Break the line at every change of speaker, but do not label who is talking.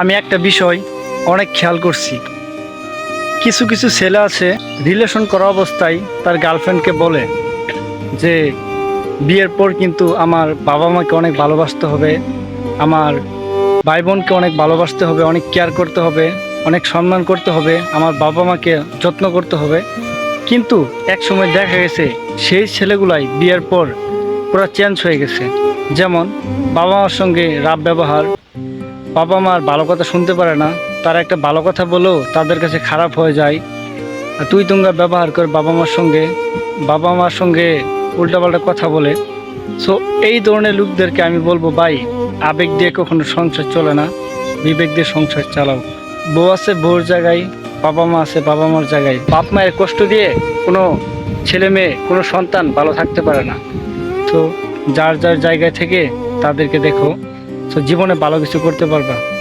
আমি একটা বিষয় অনেক খেয়াল করছি। কিছু কিছু ছেলে আছে রিলেশন করা অবস্থায় তার গার্লফ্রেন্ডকে বলে যে, বিয়ের পর কিন্তু আমার বাবা মাকে অনেক ভালোবাসতে হবে, আমার ভাই বোনকে অনেক ভালোবাসতে হবে, অনেক কেয়ার করতে হবে, অনেক সম্মান করতে হবে, আমার বাবা মাকে যত্ন করতে হবে। কিন্তু এক সময় দেখা গেছে সেই ছেলেগুলাই বিয়ের পর পুরো চেঞ্জ হয়ে গেছে। যেমন বাবা মার সঙ্গে রাব ব্যবহার বাবা মার ভালো কথা শুনতে পারে না, তারা একটা ভালো কথা বলেও তাদের কাছে খারাপ হয়ে যায়। আর তুই তুঙ্গা ব্যবহার করে বাবা মার সঙ্গে, বাবা মার সঙ্গে উল্টাপাল্টা কথা বলে। সো এই ধরনের লোকদেরকে আমি বলব, ভাই, আবেগ দিয়ে কখনো সংসার চলে না, বিবেক দিয়ে সংসার চালাও। বউ আছে বউর জায়গায়, বাবা মা আছে বাবা মার জায়গায়। বাপ মায়ের কষ্ট দিয়ে কোনো ছেলে মেয়ে, কোনো সন্তান ভালো থাকতে পারে না। তো যার যার জায়গা থেকে তাদেরকে দেখো। তো জীবনে ভালো কিছু করতে পারবা।